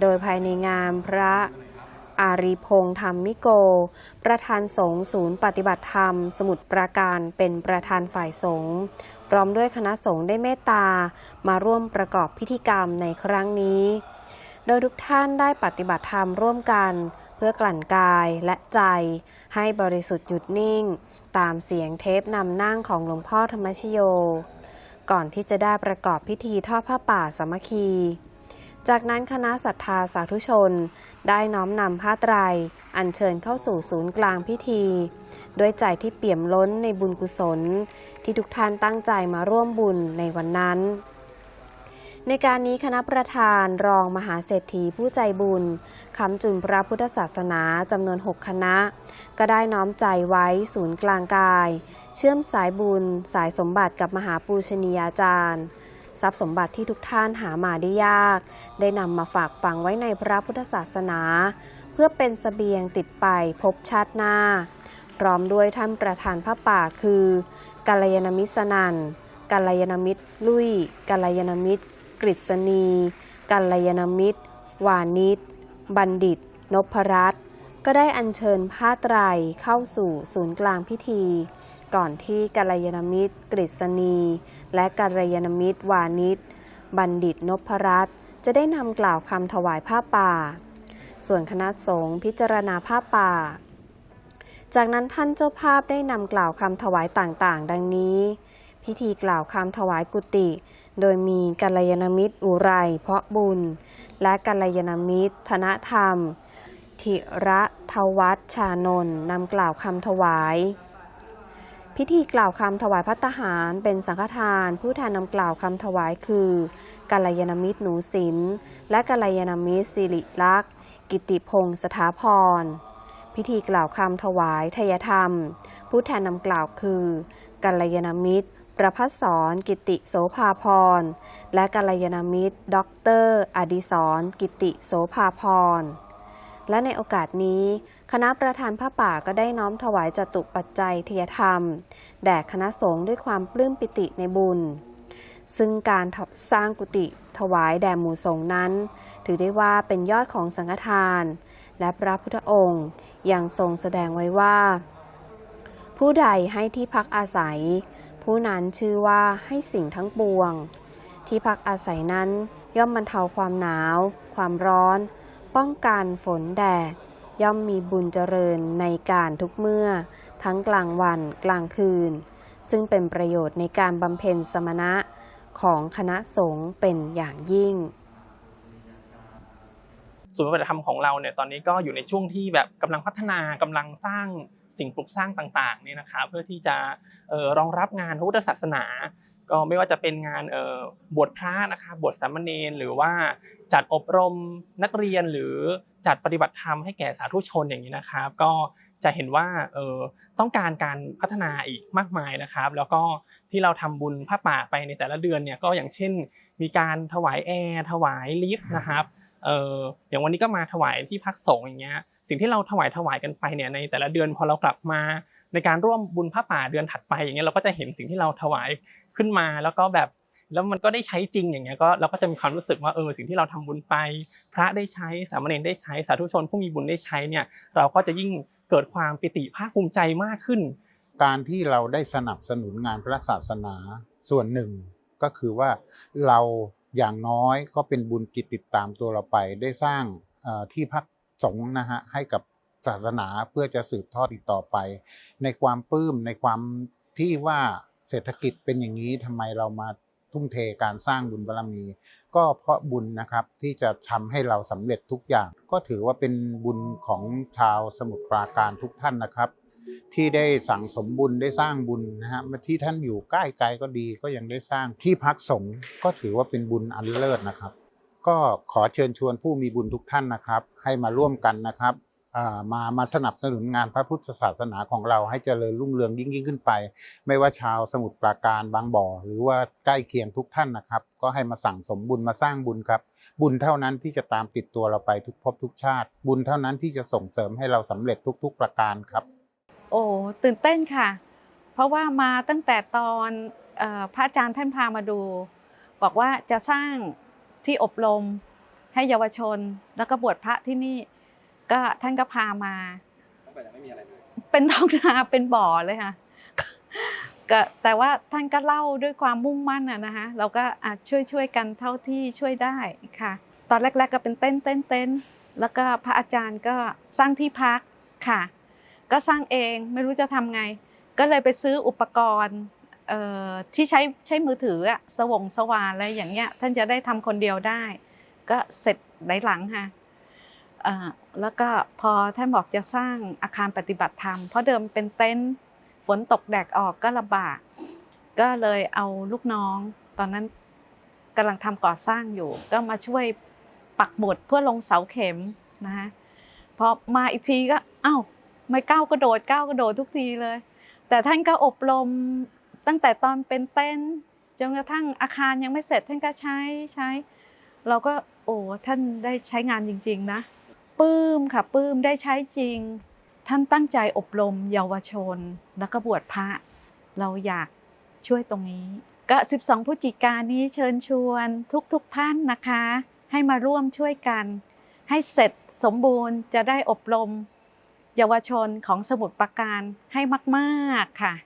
โดยภายในงานพระอารีพงษ์ธรรมิโก ประธานสงฆ์ศูนย์ปฏิบัติธรรม สมุทรปราการเป็นประธานฝ่ายสงฆ์พร้อมด้วยคณะสงฆ์ได้เมตตา มาร่วมประกอบพิธีกรรมในครั้งนี้ โดยทุกท่านได้ปฏิบัติธรรมร่วมกัน เพื่อกลั่นกายและใจ ให้บริสุทธิ์หยุดนิ่ง ตามเสียงเทปนำนั่งของหลวงพ่อธรรมชโย ก่อนที่จะได้ประกอบพิธีทอดผ้าป่าสามัคคี จากนั้นคณะศรัทธาสาธุชน ได้น้อมนำผ้าไตร อัญเชิญเข้าสู่ศูนย์กลางพิธี ด้วยใจที่เปี่ยมล้นในบุญกุศล ที่ทุกท่านตั้งใจมาร่วมบุญในวันนั้น ในการนี้คณะประธานรองมหาเศรษฐีผู้ใจบุญคำจุนพระพุทธศาสนาจำนวน 6 คณะ ก็ได้น้อมใจไว้ศูนย์กลางกาย เชื่อมสายบุญ สายสมบัติกับมหาปูชนียาจารย์ ทรัพย์สมบัติที่ทุกท่านหามาได้ยาก ได้นำมาฝากฝังไว้ในพระพุทธศาสนา เพื่อเป็นสเสบียงติดไปพบชาติหน้า พร้อมด้วยท่านประธานพระป่าคือ กัลยาณมิตรสนันกัลยาณมิตร ลุยกัลยาณมิตร กฤษณี กัลยาณมิตร วานิชบัณฑิต นพรัตน์ ก็ได้อัญเชิญผ้าไตรเข้าสู่ศูนย์กลางพิธี ก่อนที่กัลยาณมิตรกฤษณี และกัลยาณมิตรวานิชบัณฑิตนพรัตน์จะได้นำกล่าวคำถวายผ้าป่า ส่วนคณะสงฆ์พิจารณาผ้าป่า จากนั้นท่านเจ้าภาพได้นำกล่าวคำถวายต่างๆ ดังนี้ พิธีกล่าวคำถวายกุฏิโดยมีกัลยาณมิตรอุไรเพาะบุญ และกัลยาณมิตรธนธรรม ธิระทวัชชานนท์นำกล่าวคำถวาย พิธีกล่าวคำถวายพัตตาหารเป็นสังฆทาน ผู้แทนนำกล่าวคำถวายคือกัลยาณมิตรหนูศิลป์และกัลยาณมิตรสิริลักษ์กิติพงศ์สถาพร พิธีกล่าวคำถวายทยธรรม ผู้แทนนำกล่าวคือกัลยาณมิตรประพัสสรกิติโสภาพร และกัลยาณมิตรด็อกเตอร์อดิศรกิติโสภาพร และในโอกาสนี้ คณะประธานผ้าป่าก็ได้น้อมถวายจตุปัจจัยเทียธรรม แด่คณะสงฆ์ด้วยความปลื้มปิติในบุญ ซึ่งการสร้างกุฏิถวายแด่หมู่สงฆ์นั้น ถือได้ว่าเป็นยอดของสังฆทาน และพระพุทธองค์ยังทรงแสดงไว้ว่า ผู้ใดให้ที่พักอาศัย ผู้นั้นชื่อว่าให้สิ่งทั้งปวง ที่พักอาศัยนั้นย่อมบรรเทาความหนาว ความร้อน ป้องกันฝนแดด ย่อมมีบุญเจริญในการทุกเมื่อ ทั้งกลางวันกลางคืน ซึ่งเป็นประโยชน์ในการบำเพ็ญสมณะของคณะสงฆ์เป็นอย่างยิ่งศูนย์ปฏิบัติธรรมของเราเนี่ยตอนนี้ก็อยู่ในช่วงที่แบบกำลังพัฒนากำลังสร้างสิ่งปลูกสร้างต่างๆเนี่ยนะครับเพื่อที่จะออรองรับงานพระพุทธศาสนา ก็ไม่ว่าจะเป็นงานบวชพระนะครับวชสามเณรหรือว่าจัดอบรมนักเรียนหรือจัดปฏิบัติธรรมให้แก่สาธุชนอย่างนี้นะครับ ก็จะเห็นว่าต้องการการพัฒนาอีกมากมายนะครับ แล้วก็ที่เราทำบุญผ้าป่าไปในแต่ละเดือนเนี่ยก็อย่างเช่น มีการถวายแอร์ถวายลิฟต์นะครับอย่างวันนี้ก็มาถวายที่พักสงฆ์อย่างเงี้ยสิ่งที่เราถวายถวายกันไปเนี่ยในแต่ละเดือนพอเรากลับมา ในการร่วมบุญพระป่าเดือนถัดไปอย่างเงี้ยเราก็จะเห็นสิ่งที่เราถวายขึ้นมาแล้วก็แบบแล้วมันก็ได้ใช้จริงอย่างเงี้ยก็เราก็จะมีความรู้สึกว่าเออสิ่งที่เราทำบุญไป พระได้ใช้สามเณรได้ใช้สาธุชนผู้มีบุญได้ใช้เนี่ยเราก็จะยิ่งเกิดความปิติภาคภูมิใจมากขึ้น การที่เราได้สนับสนุนงานพระศาสนาส่วนหนึ่งก็คือว่าเราอย่างน้อยก็เป็นบุญกิจติดตามตัวเราไปได้สร้างที่พักสงฆ์นะฮะให้กับ ศาสนาเพื่อจะสืบทอดอีกต่อไป ในความปลื้มในความที่ว่าเศรษฐกิจเป็นอย่างนี้ทำไมเรามาทุ่มเทการสร้างบุญบารมี ก็เพราะบุญนะครับที่จะทำให้เราสำเร็จทุกอย่าง ก็ถือว่าเป็นบุญของชาวสมุทรปราการทุกท่านนะครับ ที่ได้สั่งสมบุญได้สร้างบุญนะฮะที่ท่านอยู่ใกล้ไกลก็ดีก็ยังได้สร้างที่พักสงฆ์ก็ถือว่าเป็นบุญอันเลิศนะครับ ก็ขอเชิญชวนผู้มีบุญทุกท่านนะครับ ให้มาร่วมกันนะครับ มามาสนับสนุนงานพระพุทธศาสนาของเราให้เจริญรุ่งเรืองยิ่งยิ่งขึ้นไป ไม่ว่าชาวสมุทรปราการบางบ่อ หรือว่าใกล้เคียงทุกท่านนะครับ ก็ให้มาสั่งสมบุญมาสร้างบุญครับ บุญเท่านั้นที่จะตามติดตัวเราไปทุกภพทุกชาติ บุญเท่านั้นที่จะส่งเสริมให้เราสำเร็จทุก ๆ ประการครับ โอ้ตื่นเต้นค่ะ เพราะว่ามาตั้งแต่ตอนพระอาจารย์ท่านพามาดู บอกว่าจะสร้างที่อบรมให้เยาวชน แล้วก็บวชพระที่นี่ ก็ท่านก็พามาตั้งแต่ยังไม่มีอะไรเลยเป็นท้องนาเป็นบ่อเลยค่ะก็แต่ว่าท่านก็เล่าด้วยความมุ่งมั่นอะนะคะเราก็อาจช่วยช่วยๆกันเท่าที่ช่วยได้ค่ะ ตอนแรก ๆก็เป็นเต้นเต้นเต้นแล้วก็พระอาจารย์ก็สร้างที่พักค่ะ ก็สร้างเองไม่รู้จะทำไง ก็เลยไปซื้ออุปกรณ์เอ่อที่ใช้ใช้มือถืออะสว่งสว่านอะไรอย่างเงี้ยท่านจะได้ทำคนเดียวได้ ก็เสร็จหลายหลังค่ะเอ่อ แล้วก็พอท่านบอกจะสร้างอาคารปฏิบัติธรรม เพราะเดิมเป็นเต็นท์ฝนตกแดดออกก็ลำบาก ก็เลยเอาลูกน้อง ตอนนั้นกำลังทำก่อสร้างอยู่ ก็มาช่วยปักหมุดเพื่อลงเสาเข็มนะคะพอมาอีกทีก็อ้าวไม่ก้าวกระโดดก้าวกระโดดทุกทีเลย แต่ท่านก็อบรมตั้งแต่ตอนเป็นเต้นจนกระทั่งอาคารยังไม่เสร็จท่านก็ใช้ใช้ เราก็โอ้ท่านได้ใช้งานจริง ๆ นะ ปลื้มค่ะปลื้มได้ใช้จริง ท่านตั้งใจอบรมเยาวชน แล้วก็บวชพระ เราอยากช่วยตรงนี้ก็ 12พฤศจิกายนนี้เชิญชวนทุกๆทท่านนะคะ ให้มาร่วมช่วยกัน ให้เสร็จสมบูรณ์จะได้อบรม เยาวชนของสมุทรปราการให้มาก ๆ ค่ะ